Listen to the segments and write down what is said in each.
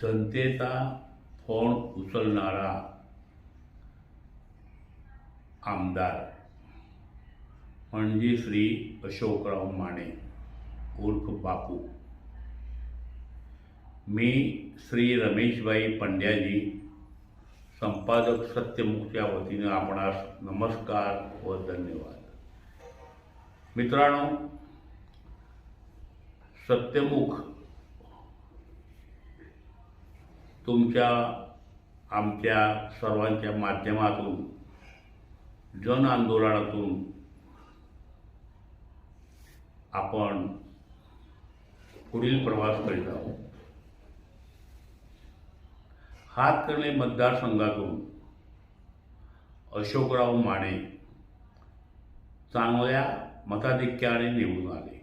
जनतेचा फोन उचलणारा आमदार म्हणजे श्री अशोकराव माने उर्फ बापू. मी श्री रमेशबाई पंड्याजी संपादक सत्यमुखच्या वतीनं आपणास नमस्कार व धन्यवाद. मित्रांनो सत्यमुख तुमच्या आमच्या सर्वांच्या माध्यमातून जन आंदोलनातून आपण पुढील प्रवास करीत आहोत. हातकर्णे मतदारसंघातून अशोकराव माने चांगल्या मताधिक्याने निवडून आले.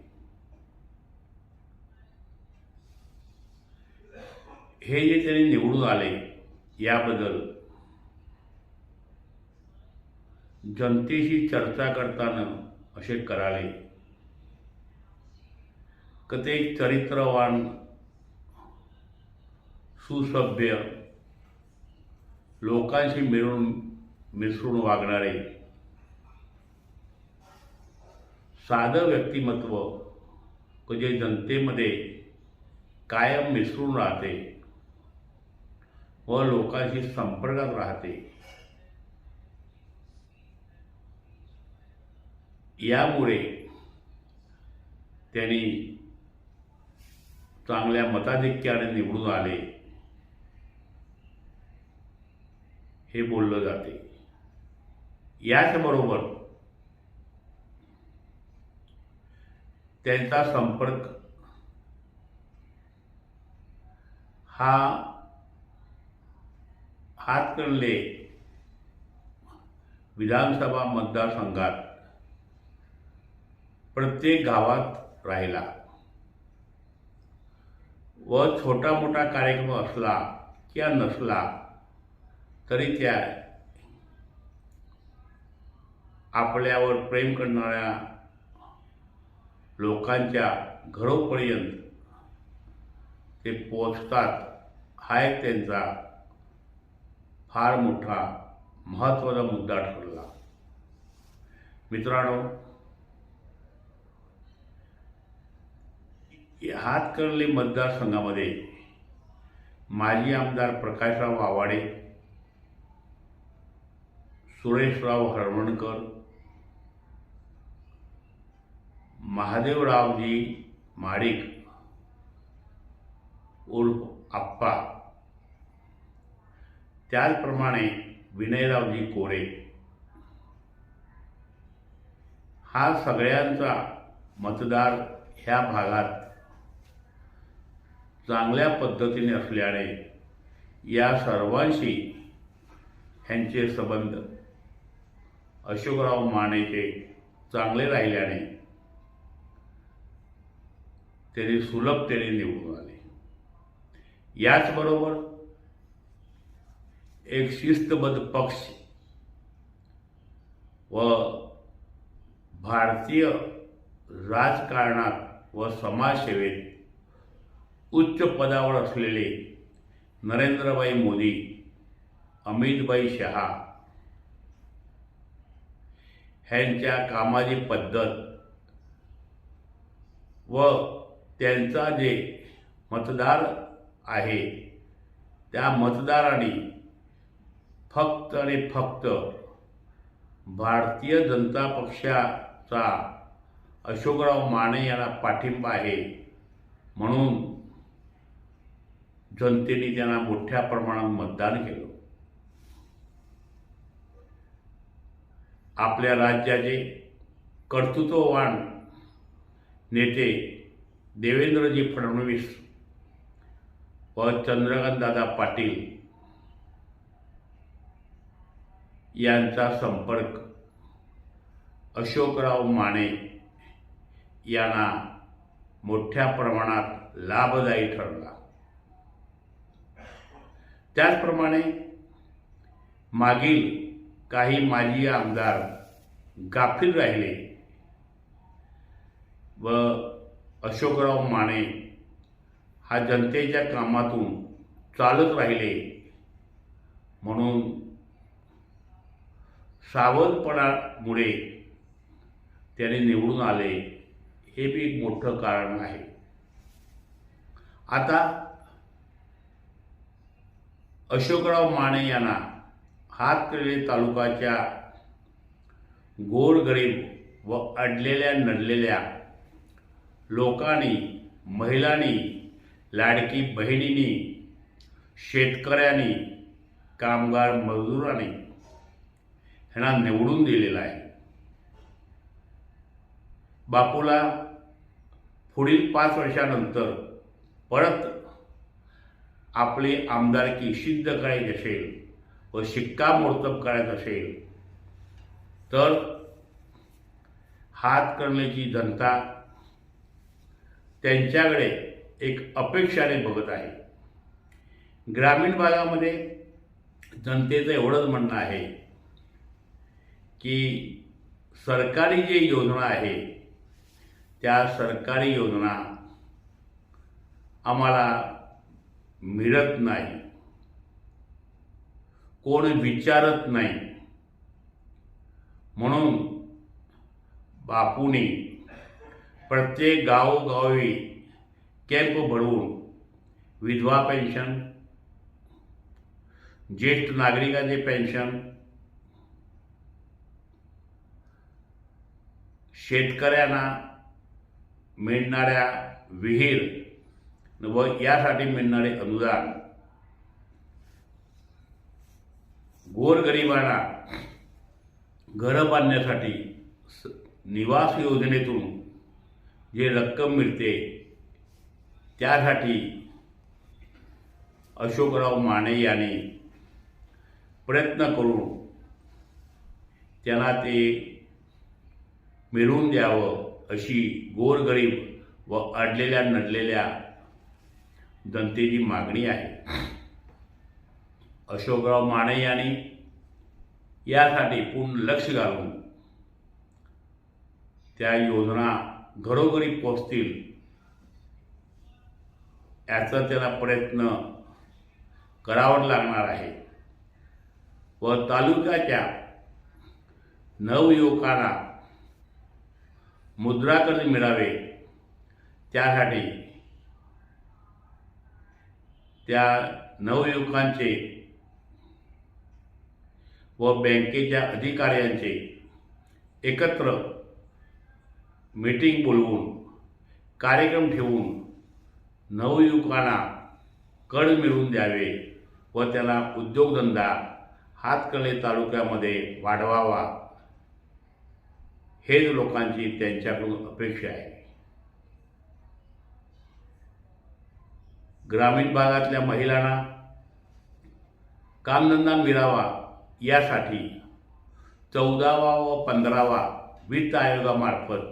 हे जे त्यांनी निवडून आले याबद्दल जनतेशी चर्चा करताना असे करावे. क ते चरित्रवान सुसभ्य लोकांशी मिळून मिसळून वागणारे साधं व्यक्तिमत्व जे जनतेमध्ये कायम मिसळून राहते. व लोकांशी संपर्कात राहते. यामुळे त्यांनी चांगल्या मताधिक्याने निवडून आले. हे बोललं जाते. याचबरोबर त्यांचा संपर्क हा हातकणले विधानसभा मतदारसंघात प्रत्येक गावात राहिला. व छोटा मोठा कार्यक्रम असला किंवा नसला तरी त्या आपल्यावर प्रेम करणाऱ्या लोकांच्या घरोपर्यंत ते पोचतात हा एक त्यांचा फार मोठा महत्त्वाचा मुद्दा ठरला. मित्रांनो हातकर्ले मतदारसंघामध्ये माजी आमदार प्रकाशराव आवाडे सुरेशराव हरवणकर महादेवरावजी माडिक उर्फ आप्पा त्याचप्रमाणे विनयरावजी कोरे. हा सगळ्यांचा मतदार ह्या भागात चांगल्या पद्धतीने असल्याने या सर्वांशी ह्यांचे संबंध अशोकराव मानेचे चांगले राहिल्याने त्यांनी सुलभतेने निवडून आले. याचबरोबर एक शिस्तबद्ध पक्ष व भारतीय राजकारणात व समाजसेवेत उच्च पदावर असलेले नरेंद्रभाई मोदी अमितभाई शहा ह्यांच्या कामाची पद्धत व त्यांचा जे मतदार आहे त्या मतदारांनी फक्त आणि फक्त भारतीय जनता पक्षाचा अशोकराव माने यांना पाठिंबा आहे. म्हणून जनतेने त्यांना मोठ्या प्रमाणात मतदान केलं. आपल्या राज्याचे कर्तृत्ववान नेते देवेंद्रजी फडणवीस व चंद्रकांतदादा पाटील यांचा संपर्क. अशोकराव माने यांना मोठ्या प्रमाणात लाभदायी ठरला. त्याचप्रमाणे मागील काही माजी आमदार गाफील राहिले व अशोकराव माने हा जनतेच्या कामातून चालत राहिले म्हणून सावधपणामुळे त्याने निवडून आले हे बी एक मोठं कारण आहे. आता अशोकराव माने यांना हातकर्ली तालुक्याच्या गोरगरीब व अडलेल्या नडलेल्या लोकांनी महिलांनी लाडकी बहिणींनी शेतकऱ्यांनी कामगार मजुरांनी ह्यांना निवडून दिलेला आहे. बापूला पुढील पाच वर्षानंतर परत आपली आमदारकी सिद्ध करायची असेल व शिक्कामोर्तब करायचं असेल तर हात करण्याची जनता त्यांच्याकडे एक अपेक्षाने बघत आहे. ग्रामीण भागामध्ये जनतेचं एवढंच म्हणणं आहे की सरकारी जे योजना आहे त्या सरकारी योजना आम्हाला मिळत नाही. कोण विचारत नाही. म्हणून बापूने प्रत्येक गावोगावी कॅम्प भरवून विधवा पेन्शन ज्येष्ठ नागरिकांचे पेन्शन शेतकऱ्यांना मिळणाऱ्या विहीर व यासाठी मिळणारे अनुदान गोरगरिबांना घरं बांधण्यासाठी स- निवास योजनेतून जे रक्कम मिळते त्यासाठी अशोकराव माने यांनी प्रयत्न करून त्यांना ते मिळवून द्यावं अशी गोरगरीब व अडलेल्या नडलेल्या जनतेची मागणी आहे. अशोकराव माने यांनी यासाठी पूर्ण लक्ष घालून त्या योजना घरोघरी पोचतील याचा त्याला प्रयत्न करावा लागणार आहे. व तालुक्याच्या नवयुवकांना मुद्रा कर्ज मिळावे? त्यासाठी त्या नवयुवकांचे व बँकेच्या अधिकाऱ्यांचे एकत्र मीटिंग बोलवून कार्यक्रम ठेवून नवयुवकांना कड मिळवून द्यावे व त्याला उद्योगधंदा हातकणे तालुक्यामध्ये वाढवावा. हेच लोकांची त्यांच्याकडून अपेक्षा आहे. ग्रामीण भागातल्या महिलांना कामधंदा मिळावा यासाठी चौदावा व पंधरावा वित्त आयोगामार्फत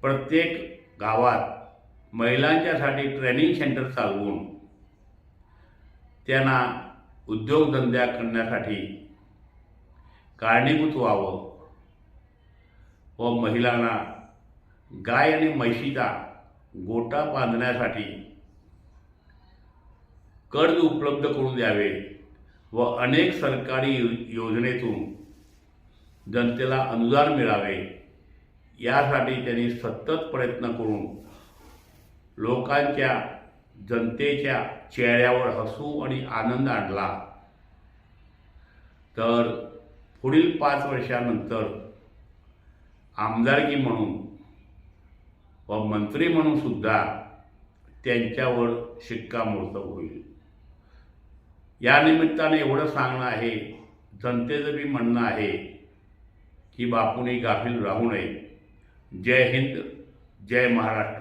प्रत्येक गावात महिलांच्यासाठी ट्रेनिंग सेंटर चालवून त्यांना उद्योगधंद्या करण्यासाठी कारणीभूत व्हावं. व महिलांना गाय आणि म्हशीचा गोटा बांधण्यासाठी कर्ज उपलब्ध करून द्यावे व अनेक सरकारी योजनेतून जनतेला अनुदान मिळावे. यासाठी त्यांनी सतत प्रयत्न करून लोकांच्या जनतेच्या चेहऱ्यावर हसू आणि आनंद आणला. तर पुढील पाच वर्षानंतर आमदारकी म्हणून व मंत्री म्हणून सुद्धा त्यांच्यावर शिक्कामोर्तब होईल. या निमित्ताने एवढं सांगणं आहे जनतेचं बी म्हणणं आहे की बापूने गाफील राहू नये. जय हिंद जय महाराष्ट्र.